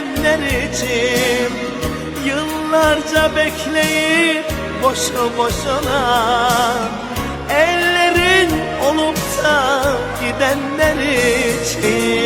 gidenler için Yıllarca bekleyip boşu boşuna Ellerin olup da gidenler için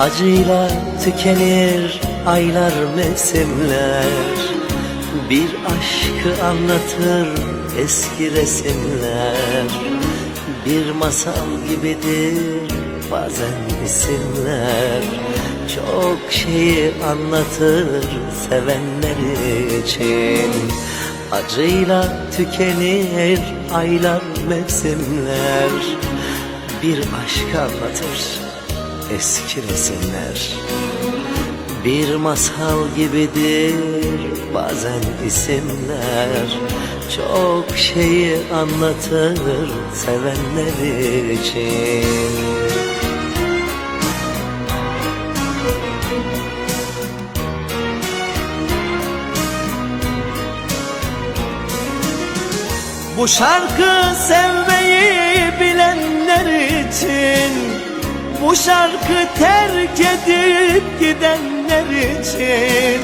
Acıyla tükenir aylar mevsimler. Bir aşkı anlatır eski resimler. Bir masal gibidir bazen isimler. Çok şeyi anlatır sevenler için. Acıyla tükenir aylar mevsimler. Bir aşk anlatır eski resimler. Bir masal gibidir bazen isimler. Çok şeyi anlatır sevenler için. Bu şarkı sevmeyi Bu şarkı terk edip gidenler için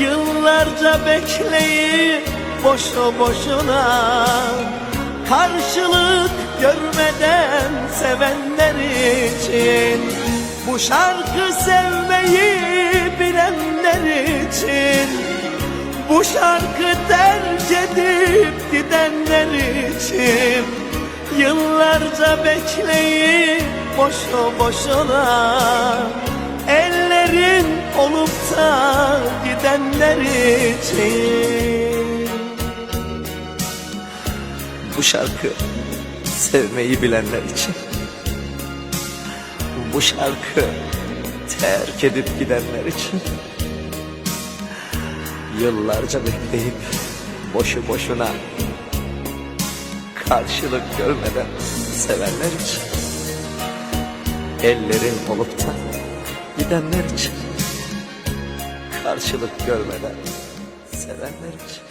Yıllarca bekleyip boşu boşuna Karşılık görmeden sevenler için Bu şarkı sevmeyi bilenler için bu şarkı terk edip gidenler için Yıllarca bekleyip boşu boşuna. Ellerin olup da gidenler için Bu şarkı sevmeyi bilenler için. Bu şarkı terk edip gidenler için. Yıllarca bekleyip boşu boşuna karşılık görmeden sevenler için ellerin olup da gidenler için karşılık görmeden sevenler için